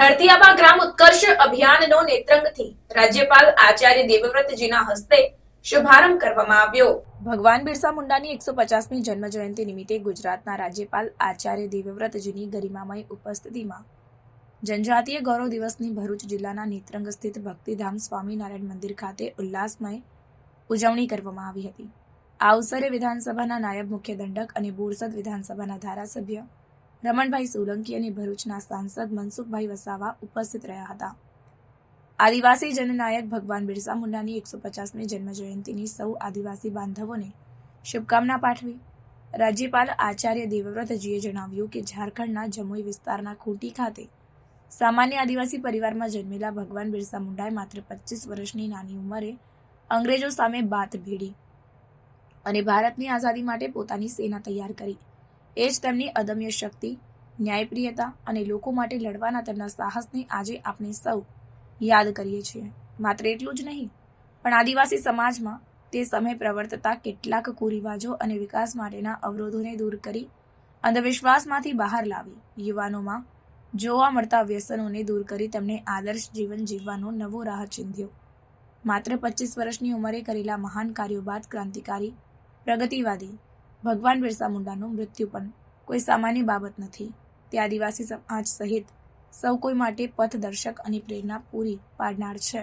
ધરતી ગ્રામ ઉત્કર્ષ અભિયાનનો નેત્રંગથી રાજ્યપાલ આચાર્ય દેવવ્રતજીના હસ્તે શુભારંભ કરવામાં આવ્યો. ભગવાન બિરસા મુંડાની એકસો પચાસમી જન્મ જયંતિ નિમિત્તે ગુજરાતના રાજ્યપાલ આચાર્ય દેવવ્રતજીની ગરિમામય ઉપસ્થિતિમાં જનજાતીય ગૌરવ દિવસની ભરૂચ જિલ્લાના નેત્રંગ સ્થિત ભક્તિધામ સ્વામિનારાયણ મંદિર ખાતે ઉલ્લાસમય ઉજવણી કરવામાં આવી હતી. આ અવસરે વિધાનસભાના નાયબ મુખ્ય દંડક અને બોરસદ વિધાનસભાના ધારાસભ્ય રમણભાઈ સોલંકી અને ભરૂચના સાંસદ મનસુખભાઈ વસાવા ઉપસ્થિત રહ્યા હતા. આદિવાસી જનનાયક ભગવાન બિરસા મુંડાની એકસો પચાસમી જન્મજયંતિની સૌ આદિવાસી બાંધવોને શુભકામના પાઠવી. રાજ્યપાલ આચાર્ય દેવવ્રતજીએ જણાવ્યું કે ઝારખંડના જમુઈ વિસ્તારના ખૂંટી ખાતે સામાન્ય આદિવાસી પરિવારમાં જન્મેલા ભગવાન બિરસા મુંડાએ માત્ર પચીસ વર્ષની નાની ઉંમરે અંગ્રેજો સામે બાત ભીડી અને ભારતની આઝાદી માટે પોતાની સેના તૈયાર કરી. એ જ તેમની અદમ્ય શક્તિ, ન્યાયપ્રિયતા અને લોકો માટે લડવાના તેમના સાહસને આજે આપણે સૌ યાદ કરીએ છીએ. માત્ર એટલું જ નહીં, પણ આદિવાસી સમાજમાં તે સમયે પ્રવર્તતા કેટલાક કુરિવાજો અને વિકાસ માટેના અવરોધોને દૂર કરી, અંધવિશ્વાસમાંથી બહાર લાવી, યુવાનોમાં જોવા મળતા વ્યસનોને દૂર કરી તેમને આદર્શ જીવન જીવવાનો નવો રાહ ચિંધ્યો. માત્ર પચીસ વર્ષની ઉંમરે કરેલા મહાન કાર્યો બાદ ક્રાંતિકારી, પ્રગતિવાદી ભગવાન બિરસા મુંડાનું મૃત્યુ પણ કોઈ સામાન્ય બાબત નથી. તે આદિવાસી સમાજ સહિત સૌ કોઈ માટે પથદર્શક અને પ્રેરણા પૂરી પાડનાર છે.